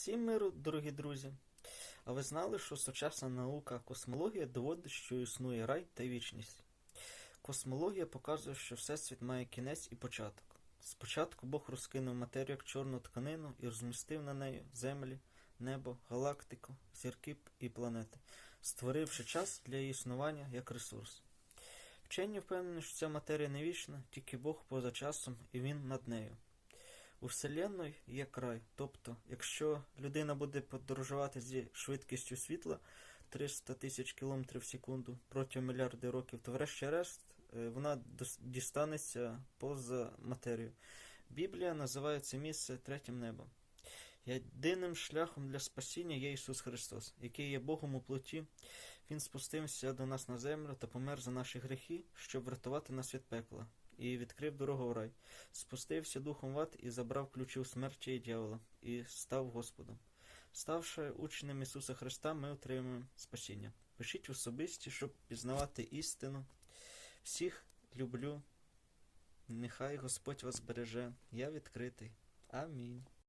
Всім миру, дорогі друзі! А ви знали, що сучасна наука космологія доводить, що існує рай та вічність? Космологія показує, що Всесвіт має кінець і початок. Спочатку Бог розкинув матерію як чорну тканину і розмістив на неї землі, небо, галактику, зірки і планети, створивши час для її існування як ресурс. Вчені впевнені, що ця матерія не вічна, тільки Бог поза часом і він над нею. У Вселенної є край, тобто, якщо людина буде подорожувати зі швидкістю світла 300 тисяч кілометрів в секунду протягом мільярди років, то врешті-решт е, вона дістанеться поза матерію. Біблія називає це місце третім небом. Єдиним шляхом для спасіння є Ісус Христос, який є Богом у плоті. Він спустився до нас на землю та помер за наші гріхи, щоб врятувати нас від пекла, і відкрив дорогу в рай спустився духом в ад і забрав ключі у смерті і дьявола, і став Господом. Ставши учнем Ісуса Христа, ми отримуємо спасіння. Пишіть особисті, щоб пізнавати істину. Всіх люблю. Нехай Господь вас береже. Я відкритий. Амінь.